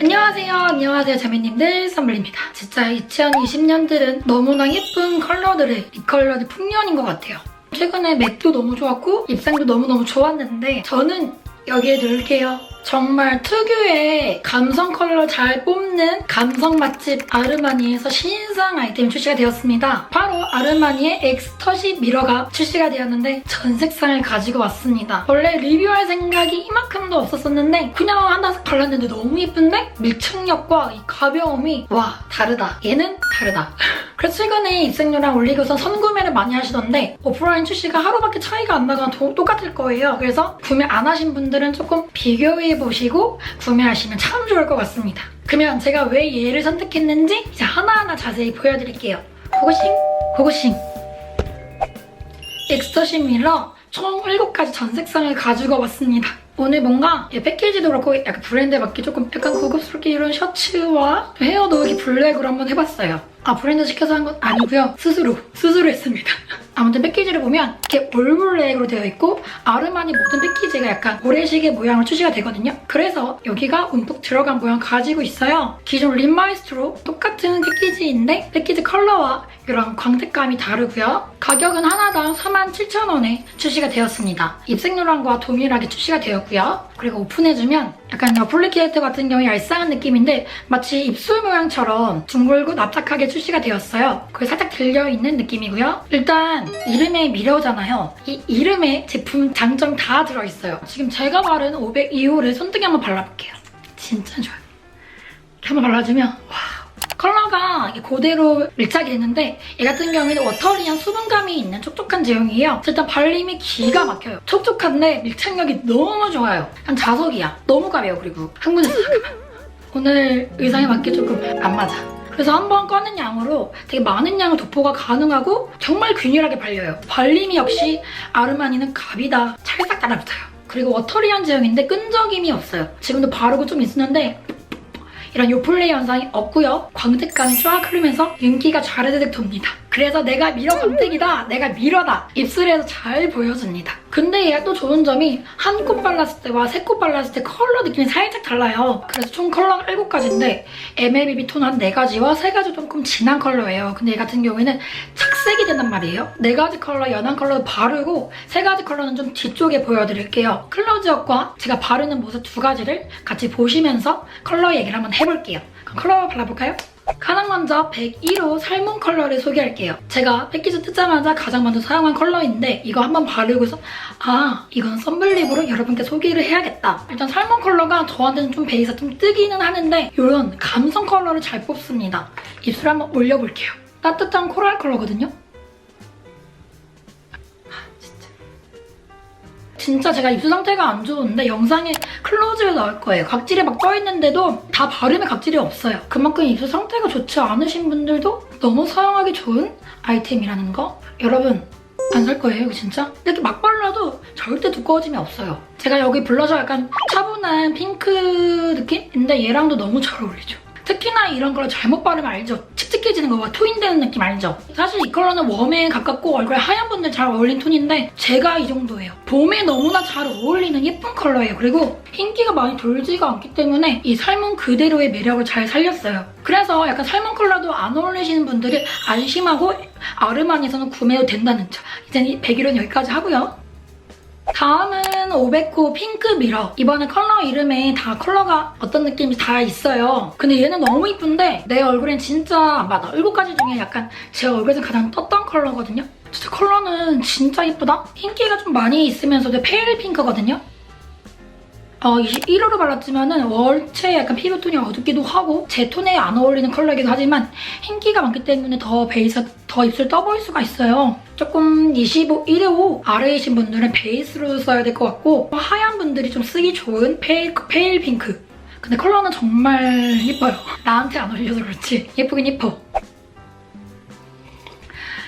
안녕하세요. 안녕하세요. 자매님들 선물입니다. 진짜 2020년들은 너무나 예쁜 컬러들의 이 컬러들 풍년인 것 같아요. 최근에 맥도 너무 좋았고 입상도 너무너무 좋았는데 저는 여기에 넣을게요. 정말 특유의 감성 컬러 잘 뽑는 감성 맛집 아르마니에서 신상 아이템이 출시가 되었습니다. 바로 아르마니의 엑스터시 미러가 출시가 되었는데 전 색상을 가지고 왔습니다. 원래 리뷰할 생각이 이만큼도 없었었는데 그냥 하나 발랐는데 너무 예쁜데 밀착력과 이 가벼움이 와 다르다. 얘는 다르다. 그래서 최근에 입생료랑 올리고서 선구매를 많이 하시던데 오프라인 출시가 하루밖에 차이가 안 나거나 도- 똑같을 거예요. 그래서 구매 안 하신 분들은 조금 비교해 보시고 구매하시면 참 좋을 것 같습니다. 그러면 제가 왜 얘를 선택했는지 이제 하나하나 자세히 보여드릴게요. 고고싱, 고고싱. 엑스터시 밀러 총 7가지 전 색상을 가지고 왔습니다. 오늘 뭔가 이 패키지도 그렇고 약간 브랜드에 맞게 조금 약간 고급스럽게 이런 셔츠와 헤어도 이렇게 블랙으로 한번 해봤어요. 아 브랜드 시켜서 한 건 아니고요. 스스로 스스로 했습니다. 아무튼 패키지를 보면 이렇게 올블랙으로 되어 있고 아르마니 모든 패키지가 약간 모래시계 모양으로 출시가 되거든요. 그래서 여기가 움푹 들어간 모양 가지고 있어요. 기존 립마이스트로 똑같은 패키지인데 패키지 컬러와 이런 광택감이 다르고요. 가격은 하나당 47,000원에 출시가 되었습니다. 입생로랑과 동일하게 출시가 되었고요. 그리고 오픈해주면 약간 어플리케이터 같은 경우에 얄쌍한 느낌인데 마치 입술 모양처럼 둥글고 납작하게 출시가 되었어요. 그게 살짝 들려있는 느낌이고요. 일단 이름에 미러잖아요. 이 이름에 제품 장점 다 들어있어요. 지금 제가 바른 502호를 손등에 한번 발라볼게요. 진짜 좋아요. 한번 발라주면 와 컬러가 그대로 밀착이 됐는데 얘 같은 경우에는 워터리한 수분감이 있는 촉촉한 제형이에요. 일단 발림이 기가 막혀요. 촉촉한데 밀착력이 너무 좋아요. 한 자석이야. 너무 가벼워 그리고 흥분했어 잠깐만. 오늘 의상에 맞게 조금 안 맞아. 그래서 한 번 꺼낸 양으로 되게 많은 양을 도포가 가능하고 정말 균일하게 발려요. 발림이 역시 아르마니는 갑이다. 찰싹 달라붙어요. 그리고 워터리한 제형인데 끈적임이 없어요. 지금도 바르고 좀 있었는데 이런 요플레이 현상이 없고요. 광택감이 쫙 흐르면서 윤기가 좌르르 돕니다. 그래서 내가 미러 광택이다. 내가 미러다. 입술에서 잘 보여줍니다. 근데 얘가 또 좋은 점이 한콧 발랐을 때와 세콧 발랐을 때 컬러 느낌이 살짝 달라요. 그래서 총 컬러가 7가지인데 MLBB 톤 한 4가지와 3가지 조금 진한 컬러예요. 근데 얘 같은 경우에는 착색이 된단 말이에요. 4가지 컬러 연한 컬러도 바르고 3가지 컬러는 좀 뒤쪽에 보여드릴게요. 클로즈업과 제가 바르는 모습 두 가지를 같이 보시면서 컬러 얘기를 한번 해볼게요. 그럼 컬러 발라볼까요? 먼저 101호 살몬 컬러를 소개할게요. 제가 패키지 뜯자마자 가장 먼저 사용한 컬러인데 이거 한번 바르고서 아 이건 썬블립으로 여러분께 소개를 해야겠다. 일단 살몬 컬러가 저한테는 좀 베이스가 좀 뜨기는 하는데 이런 감성 컬러를 잘 뽑습니다. 입술 한번 올려볼게요. 따뜻한 코랄 컬러거든요. 진짜 제가 입술 상태가 안 좋은데 영상에 클로즈를 나올 거예요. 각질이 막 떠있는데도 다 바르면 각질이 없어요. 그만큼 입술 상태가 좋지 않으신 분들도 너무 사용하기 좋은 아이템이라는 거. 여러분 안 살 거예요, 이거 진짜? 이렇게 막 발라도 절대 두꺼워짐이 없어요. 제가 여기 블러셔 약간 차분한 핑크 느낌인데 얘랑도 너무 잘 어울리죠. 특히나 이런 걸 잘못 바르면 알죠? 칙칙해지는 거와 토인되는 느낌 알죠? 사실 이 컬러는 웜에 가깝고 얼굴에 하얀 분들 잘 어울리는 톤인데 제가 이 정도예요. 봄에 너무나 잘 어울리는 예쁜 컬러예요. 그리고 흰기가 많이 돌지가 않기 때문에 이 삶은 그대로의 매력을 잘 살렸어요. 그래서 약간 삶은 컬러도 안 어울리시는 분들이 안심하고 아르마니에서는 구매도 된다는 점. 이제 이 100일은 여기까지 하고요. 다음은 500호 핑크 미러. 이번에 컬러 이름에 다 컬러가 어떤 느낌이 다 있어요. 근데 얘는 너무 이쁜데 내 얼굴엔 진짜 안 받아. 7가지 중에 약간 제 얼굴에서 가장 떴던 컬러거든요. 진짜 컬러는 진짜 이쁘다. 흰기가 좀 많이 있으면서 도 페일 핑크거든요. 어, 21호로 발랐지만은 월체 약간 피부톤이 어둡기도 하고 제 톤에 안 어울리는 컬러이기도 하지만 흰기가 많기 때문에 더 베이스 더 입술 떠 보일 수가 있어요. 조금 25, 1호 아래이신 분들은 베이스로 써야 될 것 같고 하얀 분들이 좀 쓰기 좋은 페일, 페일 핑크. 근데 컬러는 정말 예뻐요. 나한테 안 어울려서 그렇지. 예쁘긴 예뻐.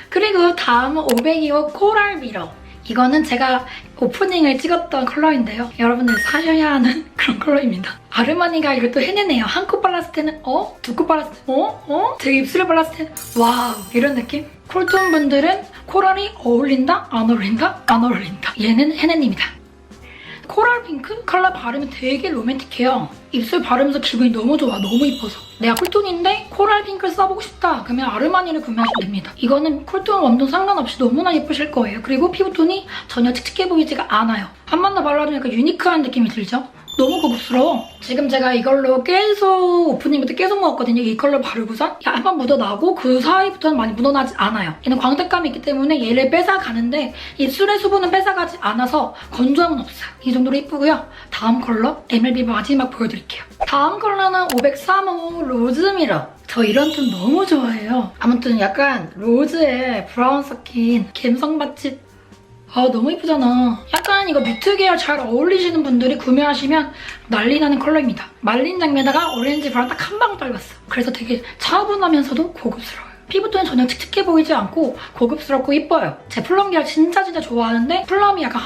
그리고 다음은 502호 코랄 미러. 이거는 제가 오프닝을 찍었던 컬러인데요. 여러분들 사셔야 하는 그런 컬러입니다. 아르마니가 이걸 또 해내네요. 한 코 발랐을 때는 어? 두 코 발랐을 때 어? 어? 제 입술에 발랐을 때는 와우 이런 느낌? 쿨톤 분들은 코랄이 어울린다? 안 어울린다? 안 어울린다. 얘는 해내입니다. 코랄 핑크 컬러 바르면 되게 로맨틱해요. 입술 바르면서 기분이 너무 좋아. 너무 이뻐서. 내가 쿨톤인데 코랄 핑크를 써보고 싶다. 그러면 아르마니를 구매하시면 됩니다. 이거는 쿨톤 원톤 상관없이 너무나 예쁘실 거예요. 그리고 피부톤이 전혀 칙칙해 보이지가 않아요. 한 번 더 발라주면 약간 유니크한 느낌이 들죠? 너무 고급스러워. 지금 제가 이걸로 계속 오프닝 부터 계속 먹었거든요. 이 컬러 바르고선 약간 묻어나고 그 사이부터는 많이 묻어나지 않아요. 얘는 광택감이 있기 때문에 얘를 뺏어가는데 입술의 수분은 뺏어가지 않아서 건조함은 없어요. 이 정도로 이쁘고요. 다음 컬러 MLB 마지막 보여드릴게요. 다음 컬러는 503호 로즈미러. 저 이런 톤 너무 좋아해요. 아무튼 약간 로즈에 브라운 섞인 갬성 맛집 아 너무 이쁘잖아. 약간 이거 뮤트 계열 잘 어울리시는 분들이 구매하시면 난리 나는 컬러입니다. 말린 장미에다가 오렌지 브라운 딱한 방울 떨궜어. 그래서 되게 차분하면서도 고급스러워요. 피부톤이 전혀 칙칙해 보이지 않고 고급스럽고 이뻐요. 제 플럼 계열 진짜 진짜 좋아하는데 플럼이 약간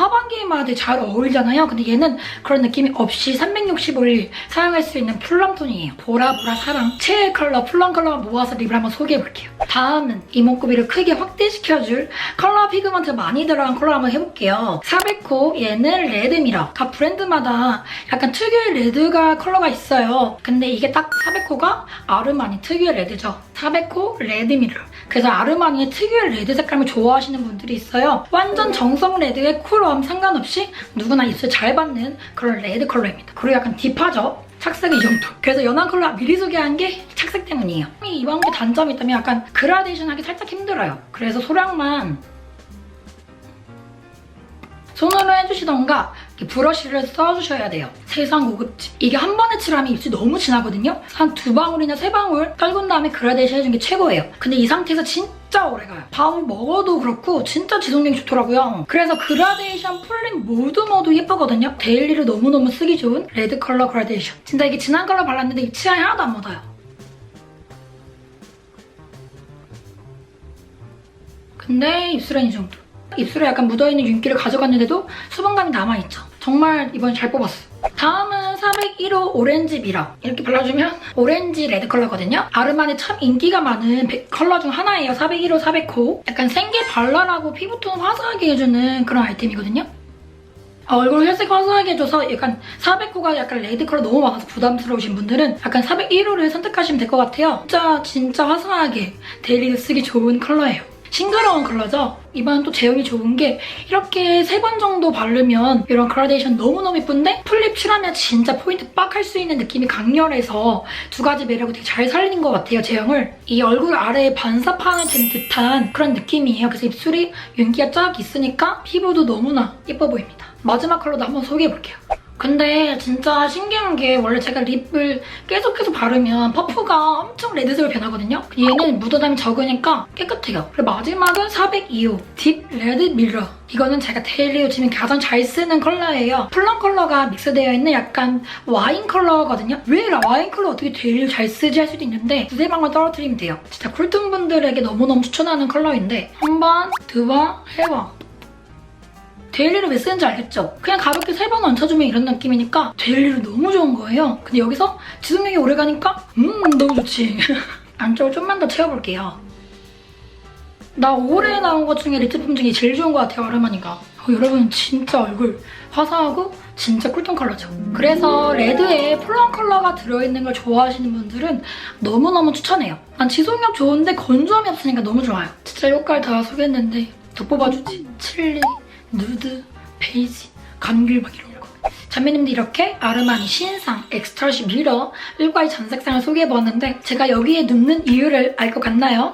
되게 잘 어울리잖아요. 근데 얘는 그런 느낌이 없이 365일 사용할 수 있는 플럼 톤이에요. 보라보라 사랑 최애 컬러 플럼 컬러 모아서 립을 한번 소개해볼게요. 다음은 이목구비를 크게 확대시켜줄 컬러 피그먼트 많이 들어간 컬러 한번 해볼게요. 400호 얘는 레드미러. 각 브랜드마다 약간 특유의 레드가 컬러가 있어요. 근데 이게 딱 400호가 아르마니 특유의 레드죠. 400호 레드미러. 그래서 아르마니의 특유의 레드 색감을 좋아하시는 분들이 있어요. 완전 정성 레드의 쿨함 상관없이 누구나 입술 잘 받는 그런 레드 컬러입니다. 그리고 약간 딥하죠? 착색은 이 정도. 그래서 연한 컬러 미리 소개한 게 착색 때문이에요. 이 이방구 단점이 있다면 약간 그라데이션 하기 살짝 힘들어요. 그래서 소량만 손으로 해주시던가 브러쉬를 써주셔야 돼요. 세상 고급집. 이게 한 번에 칠하면 입술 너무 진하거든요. 한 두 방울이나 세 방울 떨군 다음에 그라데이션 해준 게 최고예요. 근데 이 상태에서 진짜 오래가요. 밥을 먹어도 그렇고 진짜 지속력이 좋더라고요. 그래서 그라데이션 풀린 모두 모두 예쁘거든요. 데일리로 너무너무 쓰기 좋은 레드 컬러 그라데이션. 진짜 이게 진한 컬러 발랐는데 입 치아에 하나도 안 묻어요. 근데 입술은 이 정도. 입술에 약간 묻어있는 윤기를 가져갔는데도 수분감이 남아있죠. 정말 이번 잘 뽑았어. 다음은 401호 오렌지 미러. 이렇게 발라주면 오렌지 레드 컬러거든요. 아르마니 참 인기가 많은 백- 컬러 중 하나예요. 401호, 400호. 약간 생게 발랄하고 피부톤 화사하게 해주는 그런 아이템이거든요. 아, 얼굴 혈색 화사하게 해줘서 약간 400호가 약간 레드 컬러 너무 많아서 부담스러우신 분들은 약간 401호를 선택하시면 될 것 같아요. 진짜 진짜 화사하게 데일리로 쓰기 좋은 컬러예요. 싱그러운 컬러죠? 이번엔 또 제형이 좋은 게 이렇게 세 번 정도 바르면 이런 그라데이션 너무너무 예쁜데 풀립 칠하면 진짜 포인트 빡 할 수 있는 느낌이 강렬해서 두 가지 매력을 되게 잘 살린 것 같아요, 제형을. 이 얼굴 아래에 반사판을 된 듯한 그런 느낌이에요. 그래서 입술이 윤기가 쫙 있으니까 피부도 너무나 예뻐 보입니다. 마지막 컬러도 한번 소개해볼게요. 근데 진짜 신기한 게 원래 제가 립을 계속 계속 바르면 퍼프가 엄청 레드색으로 변하거든요. 얘는 묻어남이 적으니까 깨끗해요. 그리고 마지막은 402호 딥 레드 밀러. 이거는 제가 데일리 요즘에 가장 잘 쓰는 컬러예요. 플럼 컬러가 믹스되어 있는 약간 와인 컬러거든요. 왜 와인 컬러 어떻게 데일리 잘 쓰지 할 수도 있는데 두세 방울 떨어뜨리면 돼요. 진짜 쿨톤 분들에게 너무너무 추천하는 컬러인데 한 번, 두 번, 세 번. 데일리를 왜 쓰는지 알겠죠? 그냥 가볍게 세 번 얹혀주면 이런 느낌이니까 데일리로 너무 좋은 거예요. 근데 여기서 지속력이 오래 가니까 음 너무 좋지. 안쪽을 좀만 더 채워볼게요. 나 올해 나온 것 중에 립 제품 중에 제일 좋은 것 같아요, 아르마니가. 어, 여러분 진짜 얼굴 화사하고 진짜 쿨톤 컬러죠. 그래서 레드에 플럼 컬러가 들어있는 걸 좋아하시는 분들은 너무너무 추천해요. 난 지속력 좋은데 건조함이 없으니까 너무 좋아요. 진짜 효과를 다 소개했는데 더 뽑아주지. 칠리, 누드, 베이지, 감귤 막 이런 거. 자매님들 이렇게 아르마니 신상 엑스트라시 미러 1과의 전색상을 소개해보았는데 제가 여기에 눕는 이유를 알 것 같나요?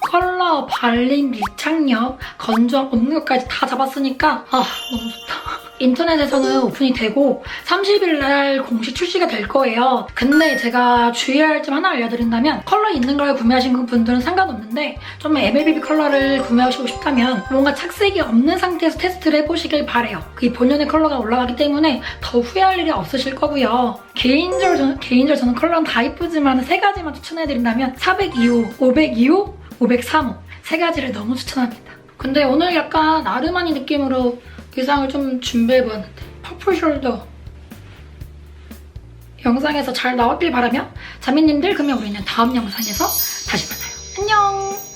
컬러, 발림, 밀착력, 건조함 없는 것까지 다 잡았으니까 아 너무 좋다. 인터넷에서는 오픈이 되고 30일 날 공식 출시가 될 거예요. 근데 제가 주의할 점 하나 알려드린다면 컬러 있는 걸 구매하신 분들은 상관없는데 좀 MLBB 컬러를 구매하시고 싶다면 뭔가 착색이 없는 상태에서 테스트를 해보시길 바래요. 그 본연의 컬러가 올라가기 때문에 더 후회할 일이 없으실 거고요. 개인적으로 저는, 개인적으로 저는 컬러는 다 이쁘지만 세 가지만 추천해드린다면 402호, 502호, 503호 세 가지를 너무 추천합니다. 근데 오늘 약간 아르마니 느낌으로 의상을 좀 준비해봤는데 퍼플 숄더 영상에서 잘 나왔길 바라며 자매님들 그러면 우리는 다음 영상에서 다시 만나요. 안녕!